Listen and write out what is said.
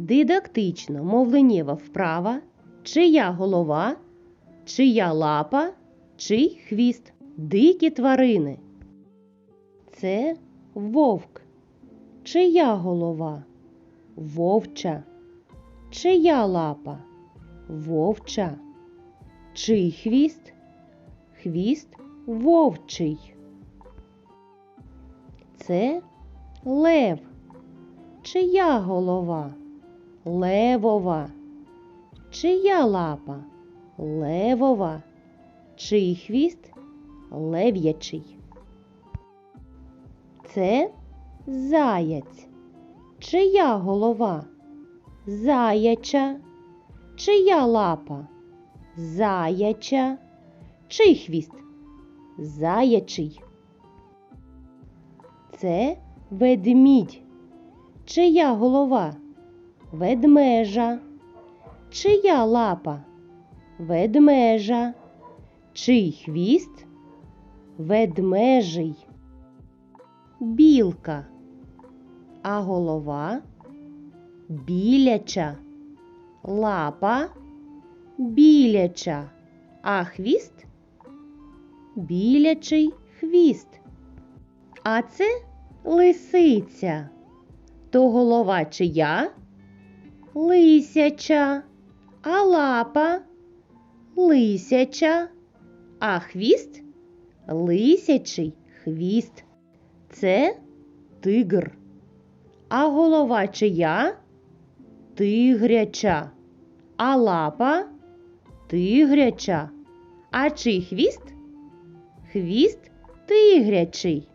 Дидактично мовленнєва вправа, чия голова, чия лапа, чий хвіст. Дикі тварини. Це вовк. Чия голова? Вовча. Чия лапа? Вовча. Чий хвіст? Хвіст вовчий. Це лев. Чия голова? Левова. Чия лапа? Левова. Чий хвіст? Лев'ячий. Це заяць. Чия голова? Заяча. Чия лапа? Заяча. Чий хвіст? Заячий. Це ведмідь. Чия голова? Ведмежа. Чия лапа? Ведмежа. Чий хвіст? Ведмежий. Білка. А голова? Біляча. Лапа біляча. А хвіст? Білячий хвіст. А це лисиця. То голова чия? Лисяча. А лапа? Лисяча. А хвіст? Лисячий хвіст. Це тигр. А голова чия? Тигряча. А лапа? Тигряча. А чий хвіст? Хвіст тигрячий.